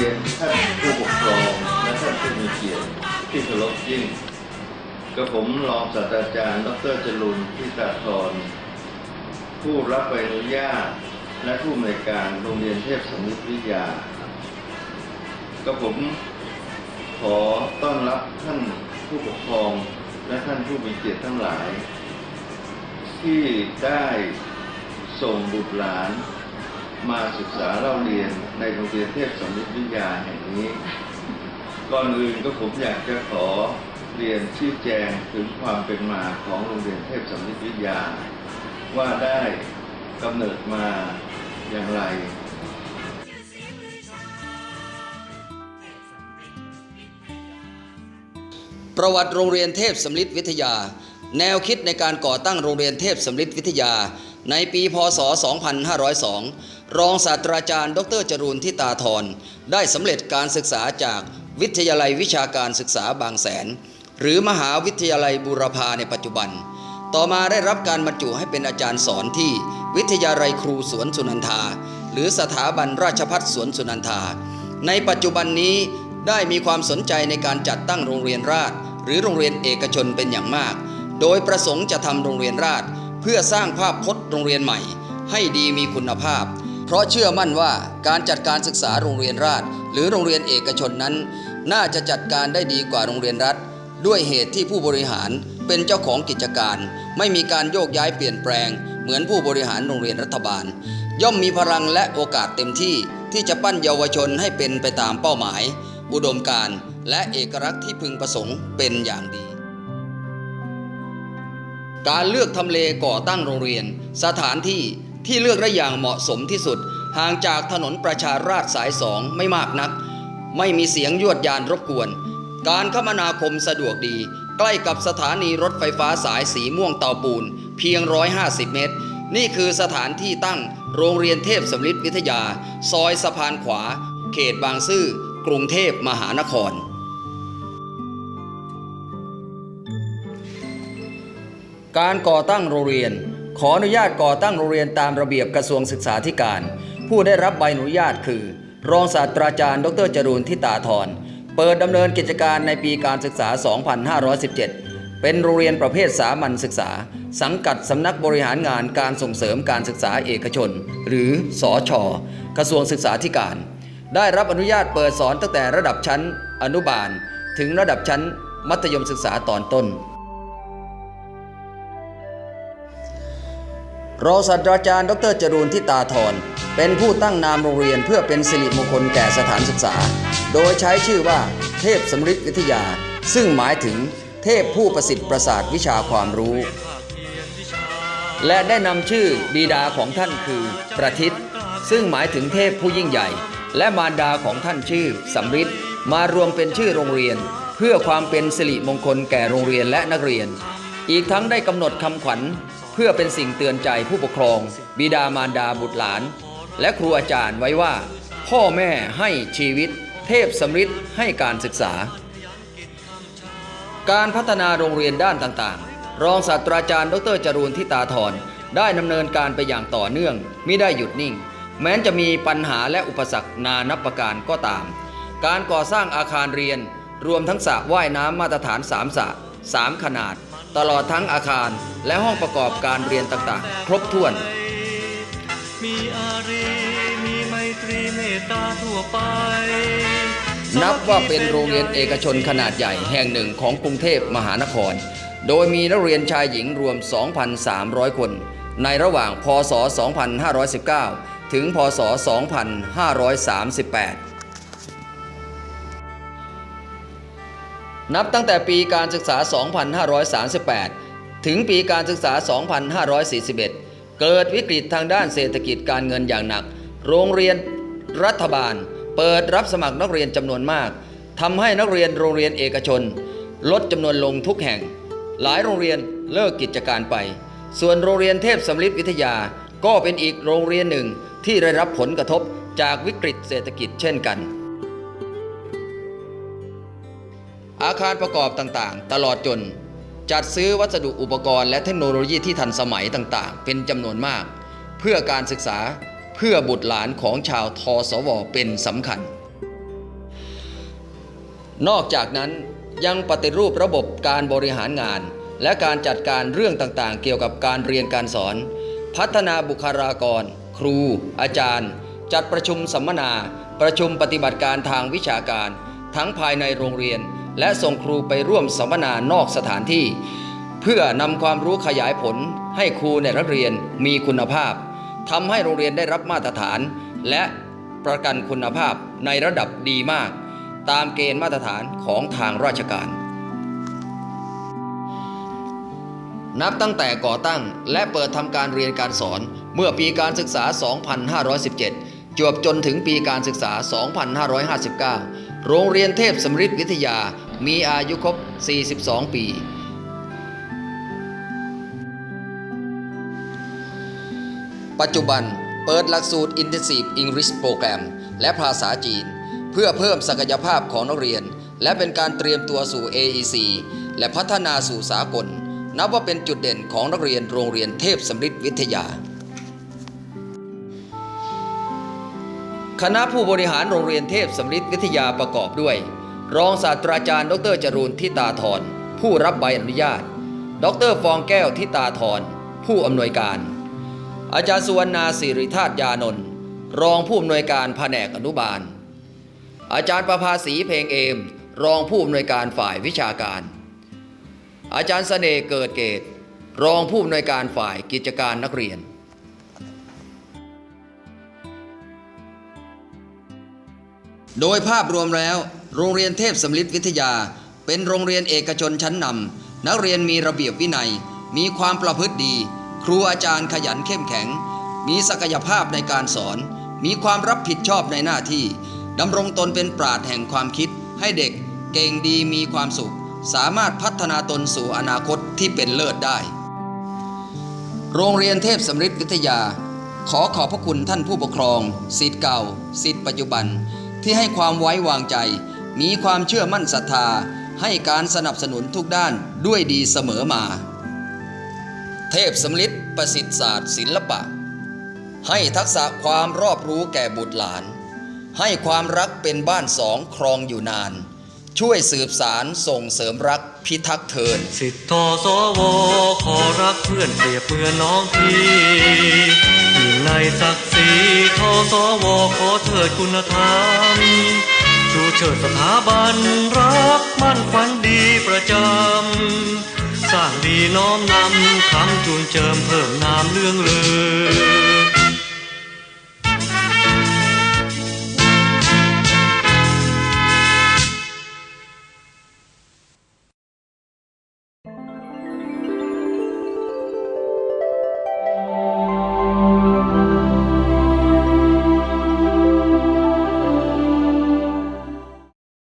ียนท่านผู้ปกครองและท่านผู้มีเกียรติที่เคารพยิ่งกระผมรองศาสตราจารย์ดรจรุนพิตาธรผู้รับใบอนุญาต และผู้อำนวยการโรงเรียนเทพสมิทวิทยา ก็ผมขอต้อนรับท่านผู้ปกครองและท่านผู้มีเกียรติทั้งหลาย ที่ได้ส่งบุตรหลาน มาศึกษาเล่าเรียนในโรงเรียนเทพสมิทวิทยาแห่งนี้ ก่อนอื่นก็ผมอยากจะขอเรียนชี้แจงถึงความเป็นมาของโรงเรียนเทพสมิทวิทยา ว่าได้กำเนิดมาอย่างไรประวัติโรงเรียนเทพสำลิดวิทยา แนวคิดในการก่อตั้งโรงเรียนเทพสำลิดวิทยา ในปีพศ 2502 รองศาสตราจารย์ ดรจรูนทิตาธรได้สำเร็จการศึกษาจากวิทยาลัยวิชาการศึกษาบางแสน หรือมหาวิทยาลัยบูรพาในปัจจุบัน ต่อมาได้รับการบรรจุให้เป็นอาจารย์สอนที่วิทยาลัยครูสวนสุนันทา หรือสถาบันราชพัฒสวนสุนันทา ในปัจจุบันนี้ได้มีความสนใจในการจัดตั้งโรงเรียนราษฎรหรือโรงเรียนเอกชนเป็นอย่างมาก โดยประสงค์จะทำโรงเรียนราษฎรเพื่อสร้างภาพพจน์โรงเรียนใหม่ ให้ดีมีคุณภาพ เพราะเชื่อมั่นว่าการจัดการศึกษาโรงเรียนราษฎรหรือโรงเรียนเอกชนนั้น น่าจะจัดการได้ดีกว่าโรงเรียนรัฐ ด้วยเหตุที่ผู้บริหารเป็นเจ้าของกิจการ ไม่มีการโยกย้ายเปลี่ยนแปลง เหมือนผู้บริหารโรงเรียนรัฐบาล ย่อมมีพลังและโอกาสเต็มที่ที่จะปั้นเยาวชนให้เป็นไปตามเป้าหมาย อุดมการณ์และเอกลักษณ์ที่พึงประสงค์เป็นอย่างดี การเลือกทำเลก่อตั้งโรงเรียน สถานที่ที่เลือกได้อย่างเหมาะสมที่สุด ห่างจากถนนประชาราษสายสองไม่มากนัก ไม่มีเสียงยวดยานรบกวน การคมนาคมสะดวกดี ใกล้กับสถานีรถไฟฟ้าสายสีม่วงเตาปูน เพียง 150 เมตร นี่คือสถานที่ตั้งโรงเรียนเทพสำลิดวิทยา ซอยสะพานขวา เขตบางซื่อกรุงเทพมหานคร การก่อตั้งโรงเรียน ขออนุญาตก่อตั้งโรงเรียนตามระเบียบกระทรวงศึกษาธิการ ผู้ได้รับใบอนุญาตคือ รองศาสตราจารย์ ดรจรูนทิตาธรเปิดดำเนินกิจการในปีการศึกษา 2517 เป็นโรงเรียนประเภทสามัญศึกษา สังกัดสำนักบริหารงานการส่งเสริมการศึกษาเอกชน หรือสอชกระทรวงศึกษาธิการ ได้รับอนุญาตเปิดสอนตั้งแต่ระดับชั้นอนุบาล ถึงระดับชั้นมัธยมศึกษาตอนต้น รองศาสตราจารย์ ดรจรูนทิตาธรเป็นผู้ตั้งนามโรงเรียนเพื่อเป็นสิริมงคลแก่สถานศึกษา โดยใช้ชื่อว่าเทพสมฤทธิ์วิทยา ซึ่งหมายถึงเทพผู้ประสิทธิ์ประสาทวิชาความรู้ และได้นำชื่อบิดาของท่านคือประทิตซึ่งหมายถึงเทพผู้ยิ่งใหญ่ และมารดาของท่านชื่อสำริดมารวมเป็นชื่อโรงเรียน เพื่อความเป็นสิริมงคลแก่โรงเรียนและนักเรียน อีกทั้งได้กำหนดคำขวัญ พื่อเป็นสิ่งเตือนใจผู้ปกครอง บิดามารดาบุตรหลาน และครูอาจารย์ไว้ว่า พ่อแม่ให้ชีวิต เทพสำริดให้การศึกษา การพัฒนาโรงเรียนด้านต่างๆ รองศาสตราจารย์ดรจรูนทิตาธรได้ดำเนินการไปอย่างต่อเนื่องมิได้หยุดนิ่ง แม้จะมีปัญหาและอุปสรรคนานับประการก็ตาม การก่อสร้างอาคารเรียน รวมทั้งสระว่ายน้ำมาตรฐาน3สระ3ขนาด ตลอดทั้งอาคารและห้องประกอบการเรียนต่างๆ ครบถ้วน มีอารีมีไมตรีเมตตาทั่วไป นับว่าเป็นโรงเรียนเอกชนขนาดใหญ่แห่งหนึ่งของกรุงเทพมหานคร โดยมีนักเรียนชายหญิงรวม 2,300 คน ในระหว่าง พศ 2519 ถึง พศ 2538 นับตั้งแต่ปีการศึกษา 2538 ถึงปีการศึกษา 2541 เกิดวิกฤตทางด้านเศรษฐกิจการเงินอย่างหนัก โรงเรียนรัฐบาล เปิดรับสมัครนักเรียนจำนวนมาก ทำให้นักเรียนโรงเรียนเอกชน ลดจำนวนลงทุกแห่ง หลายโรงเรียนเลิกกิจการไป ส่วนโรงเรียนเทพสำลิวิทยา ก็เป็นอีกโรงเรียนหนึ่งที่ได้รับผลกระทบจากวิกฤตเศรษฐกิจเช่นกัน อาคารประกอบต่างๆ ตลอดจน จัดซื้อวัสดุอุปกรณ์และเทคโนโลยีที่ทันสมัยต่างๆ เป็นจำนวนมาก เพื่อการศึกษาเพื่อบุตรหลานของชาวทสวเป็นสำคัญ นอกจากนั้นยังปฏิรูประบบการบริหารงาน และการจัดการเรื่องต่างๆ เกี่ยวกับการเรียนการสอน พัฒนาบุคลากร ครู อาจารย์ จัดประชุมสัมมนา ประชุมปฏิบัติการทางวิชาการ ทั้งภายในโรงเรียน และส่งครูไปร่วมสัมมนานอกสถานที่ เพื่อนำความรู้ขยายผลให้ครูในนักเรียนมีคุณภาพทำให้โรงเรียนได้รับมาตรฐาน และประกันคุณภาพในระดับดีมาก ตามเกณฑ์มาตรฐานของทางราชการ นับตั้งแต่ก่อตั้งและเปิดทำการเรียนการสอนเมื่อปีการศึกษา 2517จวบจนถึงปีการศึกษา 2559 โรงเรียนเทพสมฤทธิ์วิทยา มีอายุครบ 42 ปี ปัจจุบันเปิดหลักสูตร Intensive English Program และภาษาจีน เพื่อเพิ่มศักยภาพของนักเรียน และเป็นการเตรียมตัวสู่ AEC และพัฒนาสู่สากล นับว่าเป็นจุดเด่นของนักเรียนโรงเรียนเทพสมฤทธิ์วิทยาคณะผู้บริหารโรงเรียนเทพสมฤทธิ์วิทยาประกอบด้วย รองศาสตราจารย์ดรจรูนทิตาธรผู้รับใบอนุญาต ดรฟองแก้วทิตาธรผู้อำนวยการ อาจารย์สุวรรณาสิริธาตยานนท์รองผู้อำนวยการแผนกอนุบาล อาจารย์ประภาสีเพลงเอม รองผู้อำนวยการฝ่ายวิชาการ อาจารย์เสน่ห์เกิดเกต รองผู้อำนวยการฝ่ายกิจการนักเรียนโดยภาพรวมแล้ว โรงเรียนเทพสำลิวิทยา เป็นโรงเรียนเอกชนชั้นนำนักเรียนมีระเบียบวินัย มีความประพฤติดี ครูอาจารย์ขยันเข้มแข็ง มีศักยภาพในการสอน มีความรับผิดชอบในหน้าที่ดำรงตนเป็นปราดแห่งความคิด ให้เด็กเก่งดีมีความสุข สามารถพัฒนาตนสู่อนาคตที่เป็นเลิศได้ โรงเรียนเทพสำริวิทยา ขอขอบพระคุณท่านผู้ปกครองสิทธิ์เก่าสิทธิ์ปัจจุบันที่ให้ความไว้วางใจ มีความเชื่อมั่นศรัทธา ให้การสนับสนุนทุกด้านด้วยดีเสมอมา เทพสำลิดประสิทธิศาสตร์ศิลปะ ให้ทักษะความรอบรู้แก่บุตรหลาน ให้ความรักเป็นบ้านสองครองอยู่นาน ช่วยสืบสารส่งเสริมรักพิทักษ์เทินสิทธิ์ทอสวขอรักเพื่อนเปรียบเพื่อนน้องพี่ยิ่งในศักดิ์ศรีทอสวขอเถิดคุณธรรม ชูเชิดสถาบันรักมั่นควันดีประจำ สร้างดีน้อมนำคำจูนเจิมเพิ่มนามเรื่องลือ